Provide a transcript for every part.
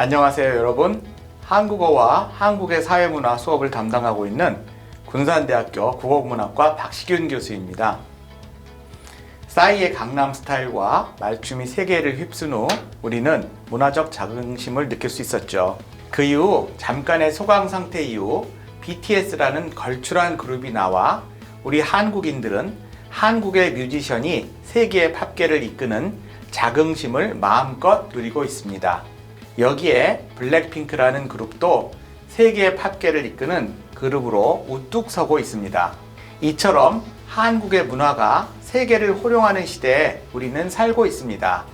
안녕하세요 여러분. 한국어와 한국의 사회문화 수업을 담당하고 있는 군산대학교 국어국문학과 박시균 교수입니다. 싸이의 강남 스타일과 말춤이 세계를 휩쓴 후 우리는 문화적 자긍심을 느낄 수 있었죠. 그 이후 잠깐의 소강 상태 이후 BTS라는 걸출한 그룹이 나와 우리 한국인들은 한국의 뮤지션이 세계의 팝계를 이끄는 자긍심을 마음껏 누리고 있습니다. 여기에 블랙핑크라는 그룹도 세계의 팝계를 이끄는 그룹으로 우뚝 서고 있습니다. 이처럼 한국의 문화가 세계를 호령하는 시대에 우리는 살고 있습니다.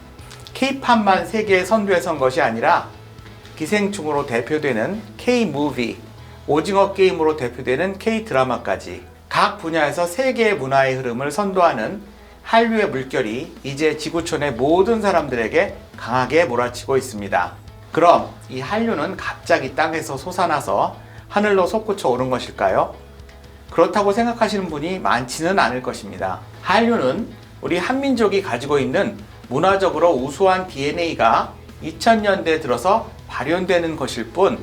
K-팝만 세계의 선두에 선 것이 아니라 기생충으로 대표되는 K-무비, 오징어 게임으로 대표되는 K-드라마까지 각 분야에서 세계의 문화의 흐름을 선도하는 한류의 물결이 이제 지구촌의 모든 사람들에게 강하게 몰아치고 있습니다. 그럼 이 한류는 갑자기 땅에서 솟아나서 하늘로 솟구쳐 오른 것일까요? 그렇다고 생각하시는 분이 많지는 않을 것입니다. 한류는 우리 한민족이 가지고 있는 문화적으로 우수한 DNA가 2000년대 들어서 발현되는 것일 뿐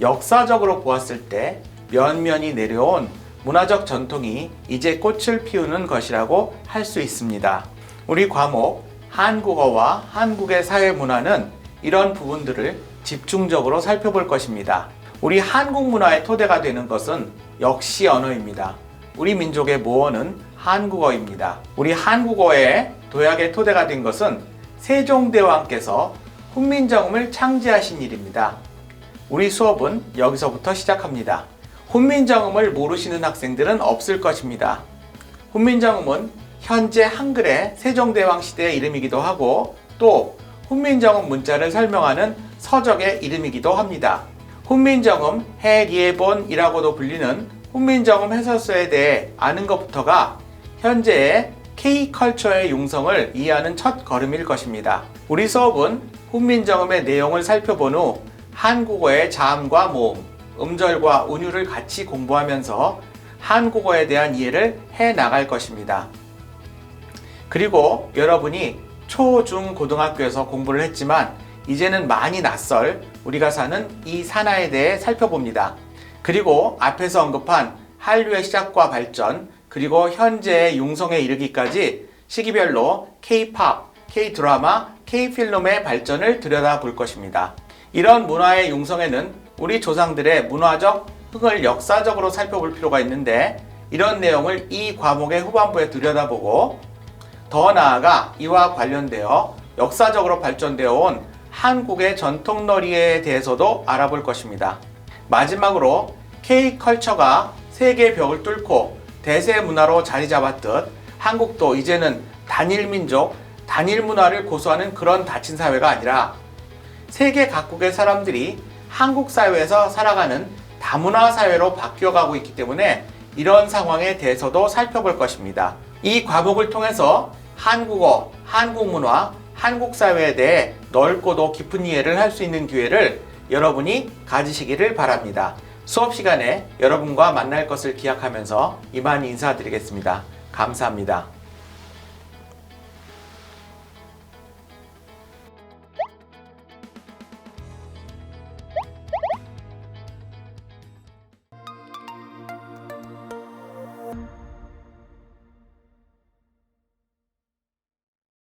역사적으로 보았을 때 면면이 내려온 문화적 전통이 이제 꽃을 피우는 것이라고 할 수 있습니다. 우리 과목 한국어와 한국의 사회 문화는 이런 부분들을 집중적으로 살펴볼 것입니다. 우리 한국 문화의 토대가 되는 것은 역시 언어입니다. 우리 민족의 모어는 한국어입니다. 우리 한국어의 도약의 토대가 된 것은 세종대왕께서 훈민정음을 창제하신 일입니다. 우리 수업은 여기서부터 시작합니다. 훈민정음을 모르시는 학생들은 없을 것입니다. 훈민정음은 현재 한글의 세종대왕 시대의 이름이기도 하고 또 훈민정음 문자를 설명하는 서적의 이름이기도 합니다. 훈민정음 해리에본이라고도 불리는 훈민정음 해설서에 대해 아는 것부터가 현재의 K컬처의 용성을 이해하는 첫 걸음일 것입니다. 우리 수업은 훈민정음의 내용을 살펴본 후 한국어의 자음과 모음, 음절과 운율을 같이 공부하면서 한국어에 대한 이해를 해 나갈 것입니다. 그리고 여러분이 초, 중, 고등학교에서 공부를 했지만 이제는 많이 낯설 우리가 사는 이 산하에 대해 살펴봅니다. 그리고 앞에서 언급한 한류의 시작과 발전, 그리고 현재의 융성에 이르기까지 시기별로 K-팝, K-드라마, K-필름의 발전을 들여다볼 것입니다. 이런 문화의 융성에는 우리 조상들의 문화적 흥을 역사적으로 살펴볼 필요가 있는데 이런 내용을 이 과목의 후반부에 들여다보고 더 나아가 이와 관련되어 역사적으로 발전되어 온 한국의 전통놀이에 대해서도 알아볼 것입니다. 마지막으로 K컬처가 세계 벽을 뚫고 대세 문화로 자리 잡았듯 한국도 이제는 단일 민족, 단일 문화를 고수하는 그런 닫힌 사회가 아니라 세계 각국의 사람들이 한국 사회에서 살아가는 다문화 사회로 바뀌어 가고 있기 때문에 이런 상황에 대해서도 살펴볼 것입니다. 이 과목을 통해서 한국어, 한국 문화, 한국 사회에 대해 넓고도 깊은 이해를 할 수 있는 기회를 여러분이 가지시기를 바랍니다. 수업 시간에 여러분과 만날 것을 기약하면서 이만 인사드리겠습니다. 감사합니다.